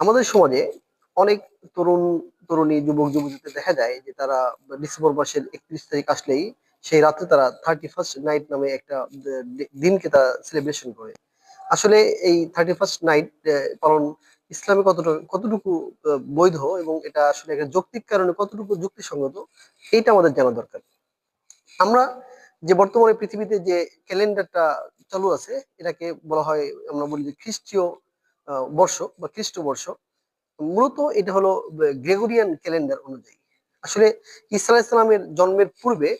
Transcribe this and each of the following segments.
আমাদের সমাজে অনেক তরুণ, তরুণী, যুবক যুবতীদের দেখা যায় যে তারা ডিসেম্বর মাসের একত্রিশ তারিখ আসলেই সেই রাতে তারা থার্টি ফার্স্ট নাইট নামে একটা দিনকে তারা সেলিব্রেশন করে। আসলে এই থার্টি ফার্স্ট নাইট পালন ইসলামে কতটুকু কতটুকু বৈধ এবং এটা আসলে একটা যৌক্তিক কারণে কতটুকু যুক্তিসঙ্গত, এইটা আমাদের জানা দরকার। আমরা যে বর্তমানে পৃথিবীতে যে ক্যালেন্ডারটা চালু আছে, এটাকে বলা হয়, আমরা বলি যে খ্রিস্টীয় বর্ষ বা খ্রিস্ট বর্ষ মূলত এটা হলো গ্রেগরিয়ান ক্যালেন্ডার অনুযায়ী। আসলে ইসা ইসলামের জন্মের পূর্বে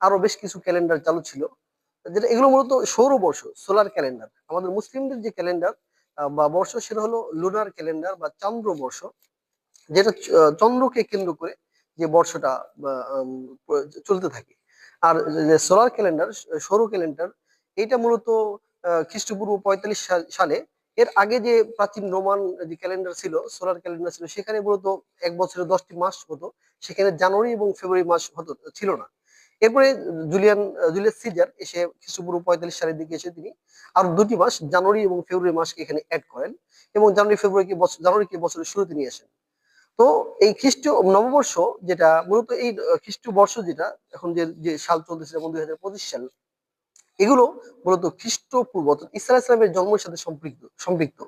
আরও বেশ কিছু ক্যালেন্ডার চালু ছিল, যেটা এগুলো মূলত সৌর বর্ষ সোলার ক্যালেন্ডার। আমাদের মুসলিমদের যে ক্যালেন্ডার বা বর্ষ, সেটা হলো লুনার ক্যালেন্ডার বা চন্দ্র বর্ষ, যেটা চন্দ্রকে কেন্দ্র করে যে বর্ষটা চলতে থাকে। আর সোলার ক্যালেন্ডার, সৌর ক্যালেন্ডার, এটা মূলত খ্রিস্টপূর্ব পঁয়তাল্লিশ সালে এর আগে যে প্রাচীন রোমান যে ক্যালেন্ডার ছিল সোলার ক্যালেন্ডার ছিল সেখানে মূলত এক বছরে দশটি মাস হতো। সেখানে জানুয়ারি এবং ফেব্রুয়ারি মাস হতো ছিল না। এরপরে জুলিয়ান জুলিয়াস সিজার এসে খ্রিস্টপূর্ব পঁয়তাল্লিশ সালের দিকে এসে তিনি আরও দুটি মাস জানুয়ারি এবং ফেব্রুয়ারি মাসকে এখানে অ্যাড করেন এবং জানুয়ারি ফেব্রুয়ারিকে বছর জানুয়ারি জানুয়ারিকে বছরের শুরুতে নিয়ে আসেন। তো এই খ্রিস্ট নববর্ষ যেটা মূলত এই আহ, খ্রিস্ট বর্ষ যেটা এখন যে যে সাল চলতেছে যেমন দুই হাজার পঁচিশ সাল এগুলো মূলত খ্রিস্টপূর্ব অর্থাৎ ইসা ইসলামের জন্মের সাথে সম্পৃক্ত সম্পৃক্ত।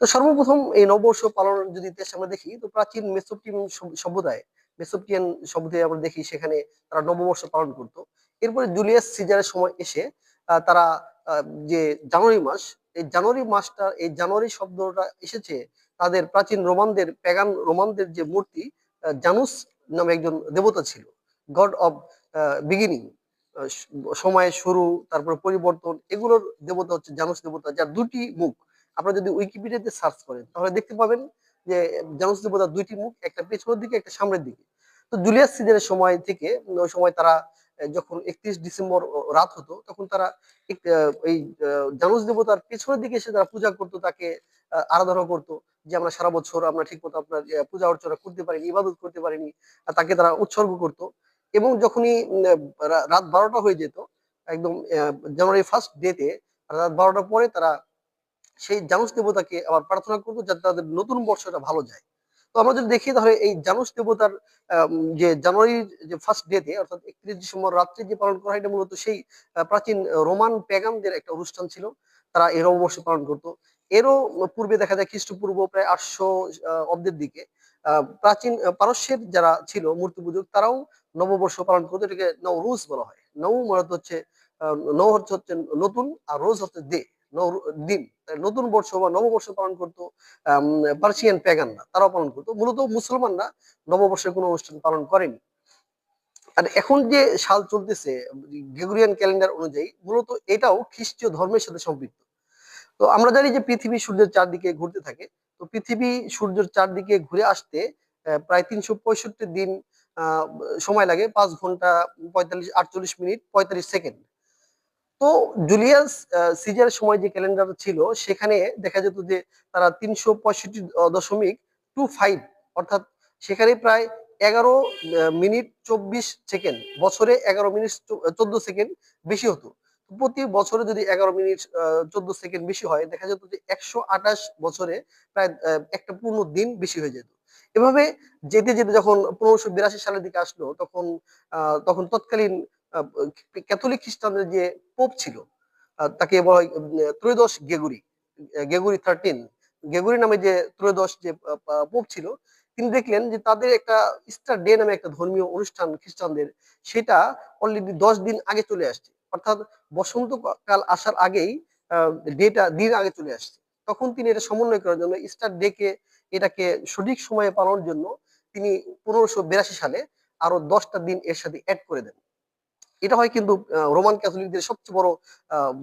তো সর্বপ্রথম এই নববর্ষ পালন যদি ইতিহাস আমরা দেখি, তো প্রাচীন মেসোপটেমিয়ান সভ- সভ্যতায় মেসোপটিয়ান সভ্যতায় আমরা দেখি সেখানে তারা নববর্ষ পালন করত। এরপরে জুলিয়াস সিজারের সময় এসে তারা যে জানুয়ারি মাস, এই জানুয়ারি মাসটা এই জানুয়ারি শব্দটা এসেছে তাদের প্রাচীন রোমানদের, প্যাগান রোমানদের যে মূর্তি জানুস নামে একজন দেবতা ছিল, গড অফ বিগিনিং। সময়ের শুরু, তারপরে পরিবর্তন, এগুলোর দেবতা হচ্ছে জানুস দেবতা, যার দুটি মুখ। আপনারা যদি উইকিপিডিয়াতে সার্চ করেন, তাহলে দেখতে পাবেন যে, জানুস দেবতার দুইটি মুখ, একটা পেছনের দিকে, একটা সামনের দিকে। তো জুলিয়াস সিজারের সময় থেকে ওই সময় তারা যখন একত্রিশ ডিসেম্বর রাত হতো, তখন তারা এই জানুস দেবতার পেছনের দিকে এসে তারা পূজা করতো, তাকে আরাধনা করতো যে, আমরা সারা বছর আমরা ঠিক মতো আপনার পূজা অর্চনা করতে পারিনি, ইবাদত করতে পারিনি তাকে তারা উৎসর্গ করতো। এবং যখনই রাত বারোটা হয়ে যেত, একদম জানুয়ারি ফার্স্ট ডেতে রাত বারোটার পরে তারা সেই জানুস দেবতাকে আবার প্রার্থনা করব যাতে তাদের নতুন বর্ষটা ভালো যায়। তো আমরা যদি দেখি তাহলে এই জানুস দেবতার যে জানুয়ারির যে ফার্স্ট ডেতে অর্থাৎ একত্রিশ ডিসেম্বর রাত্রে যে পালন করা হয়, এটা মূলত সেই প্রাচীন রোমান প্যাগানদের একটা অনুষ্ঠান ছিল। তারা এই নববর্ষ পালন করতো। এরও পূর্বে দেখা যায় খ্রিস্টপূর্ব প্রায় আটশো অব্দের দিকে প্রাচীন পারস্যের যারা ছিল মূর্তি পূজক, তারাও নববর্ষ পালন করতো এটাকে নৌরুজ বলা হয়। নৌ মূলত হচ্ছে নৌ হচ্ছে নতুন আর রোজ হচ্ছে দে দিন। নতুন বর্ষ বা নববর্ষ পালন করতো পার্সিয়ান প্যাগানরা, তারাও পালন করতো। মূলত মুসলমানরা নববর্ষের কোনো অনুষ্ঠান পালন করেনি। আর এখন যে সাল চলতেছে, গ্রেগরিয়ান ক্যালেন্ডার অনুযায়ী, মূলত এটাও খ্রিস্টীয় ধর্মের সাথে সম্পৃক্ত। তো আমরা জানি যে পৃথিবী সূর্যের চারদিকে ঘুরতে থাকে। তো পৃথিবী সূর্যের চারদিকে ঘুরে আসতে প্রায় তিনশো পঁয়ষট্টি দিন সময় লাগে পাঁচ ঘণ্টা পঁয়তাল্লিশ আটচল্লিশ মিনিট পঁয়তাল্লিশ সেকেন্ড। তো জুলিয়াস আহ, সিজারের সময় যে ক্যালেন্ডার ছিল সেখানে দেখা যেত যে তারা তিনশো পঁয়ষট্টি দশমিক টু ফাইভ অর্থাৎ সেখানে প্রায় এগারো মিনিট চব্বিশ সেকেন্ড বছরে এগারো মিনিট চোদ্দ সেকেন্ড বেশি হতো। প্রতি বছরে যদি এগারো মিনিট চোদ্দ সেকেন্ড বেশি হয় দেখা যেত যে একশো আঠাশ বছরে প্রায় একটা পূর্ণ দিন বেশি হয়ে যেত। এভাবে যেতে যেতে যখন পনেরোশো বিরাশি সালের দিকে আসলো, তখন তখন তৎকালীন ক্যাথলিক খ্রিস্টানদের যে পোপ ছিল তাকে বলা হয় ত্রয়োদশ গেগুরি গেগুরি থার্টিন গেগুরি নামে যে ত্রয়োদশ যে পোপ ছিল, তিনি দেখলেন যে তাদের একটা ইস্টার ডে নামে একটা ধর্মীয় অনুষ্ঠান খ্রিস্টানদের, সেটা অলরেডি দশ দিন আগে চলে আসছে। অর্থাৎ বসন্তকাল আসার আগেই ডেটা দিন আগে চলে আসছে। তখন তিনি এটা সমন্বয় করার জন্য ইস্টার ডে কে এটাকে সঠিক সময়ে পালনের জন্য তিনি পনেরোশো বিরাশি সালে আরও দশটা দিন এর সাথে অ্যাড করে দেন। এটা হয় কিন্তু রোমান ক্যাথলিকদের সবচেয়ে বড়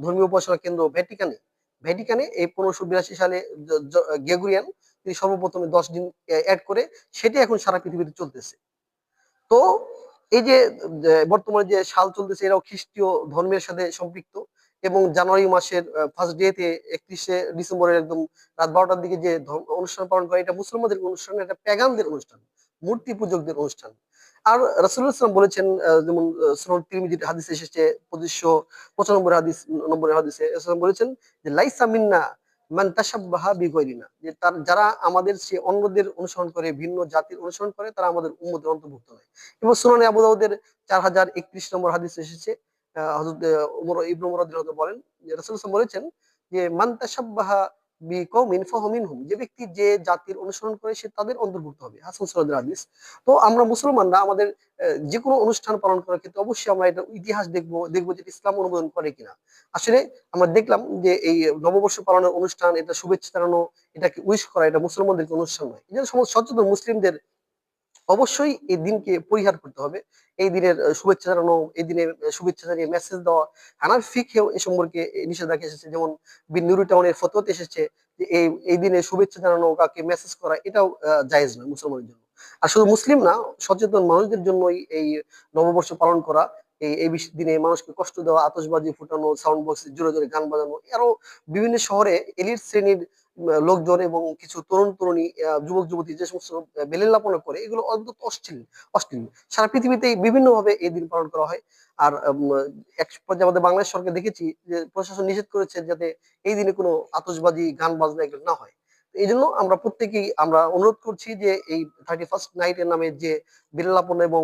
ধর্মীয় উপাসনা কেন্দ্র ভ্যাটিকানে। ভ্যাটিকানে এই পনেরোশো বিরাশি সালে গেগুরিয়ান তিনি সর্বপ্রথমে দশ দিন অ্যাড করে সেটি এখন সারা পৃথিবীতে চলতেছে। তো এই যে বর্তমানে যে সাল চলতেছে এরাও খ্রিস্টীয় ধর্মের সাথে সম্পৃক্ত। এবং জানুয়ারি মাসের ফার্স্ট ডেতে একত্রিশে ডিসেম্বরের একদম রাত বারোটার দিকে যে অনুষ্ঠান পালন করে এটা মুসলমানদের অনুষ্ঠান, এটা প্যাগানদের অনুষ্ঠান, মূর্তি পূজকদের অনুষ্ঠান। আর রাসুল্লাহ ইসলাম বলেছেন যেমন তিরমিজির হাদিস এসেছে, পঁচিশশো পঁচানব্বই হাদিস নম্বরের হাদিসে বলেছেন যে, লাইসা মিন্না মান তাসাব্বাহা বিগয়রিনা যে তার, যারা আমাদের সে অন্যদের অনুসরণ করে, ভিন্ন জাতির অনুসরণ করে, তারা আমাদের উম্মতের অন্তর্ভুক্ত হয় এবং সুনানে আবু দাউদের চার হাজার একত্রিশ নম্বর হাদিস এসেছে আমরা আমাদের যে কোনো অনুষ্ঠান পালন করার ক্ষেত্রে অবশ্যই আমরা এটা ইতিহাস দেখব দেখব যে ইসলাম অনুমোদন করে কিনা। আসলে আমরা দেখলাম যে এই নববর্ষ পালনের অনুষ্ঠান, এটা শুভেচ্ছা জানানো, এটাকে উইশ করা, এটা মুসলমানদেরকে অনুষ্ঠান নয়। এই জন্য সচেতন মুসলিমদের অবশ্যই এই দিনকে পরিহার করতে হবে। এই দিনের শুভেচ্ছা জানানো, এই দিনের শুভেচ্ছা জানিয়ে মেসেজ দেওয়া হানাফি ফিকেও এ সম্পর্কে নিষেধাজ্ঞা এসেছে। যেমন বিন নুরু টাউনের ফতোয়াত এসেছে যে এই এই দিনে শুভেচ্ছা জানানো কাউকে মেসেজ করা, এটাও জায়েজ নয় মুসলমানের জন্য। আর শুধু মুসলিম না, সচেতন মানুষদের জন্যই এই নববর্ষ পালন করা এই এই দিনে মানুষকে কষ্ট দেওয়া, আতশবাজি ফুটানো সাউন্ড বক্সে জোরে জোরে গান বাজানো আরও বিভিন্ন শহরে এলিট শ্রেণির লোকজন এবং কিছু তরুণ তরুণী যুবক যুবতী যে সমস্ত বেলেল্লাপনা করে, এগুলো অদ্ভুত অশ্লীল অশ্লীল। সারা পৃথিবীতে বিভিন্ন ভাবে এই দিন পালন করা হয়। আর এক পর্যায়ে আমাদের বাংলাদেশ সরকার দেখেছি যে প্রশাসন নিষেধ করেছে যাতে এই দিনে কোনো আতসবাজি গান বাজনা এগুলো না হয়। এই জন্য আমরা প্রত্যেকেই আমরা অনুরোধ করছি যে এই থার্টি ফার্স্ট নাইটের নামে যে বিড়লাপনা এবং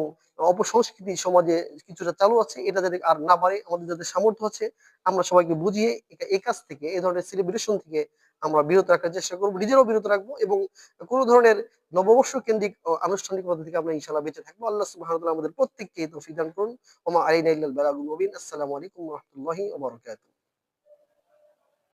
অপসংস্কৃতি সমাজে কিছুটা চালু আছে, এটা যাতে আর না পারে আমাদের যাতে সামর্থ্য আছে, আমরা সবাইকে বুঝিয়ে এই কাজ থেকে, এই ধরনের সেলিব্রেশন থেকে আমরা বিরত রাখার চেষ্টা করব, নিজেরাও বিরত রাখব এবং কোনো ধরনের নববর্ষ কেন্দ্রিক আনুষ্ঠানিকতা থেকে আমরা ইনশাল্লাহ বেঁচে থাকব। আল্লাহ সুবহানাহু আমাদের প্রত্যেককে তৌফিক দান করুন। ওমা মুবিন। আসসালামু আলাইকুম রাহমাতুল্লাহি ওয়া বারাকাতুহু।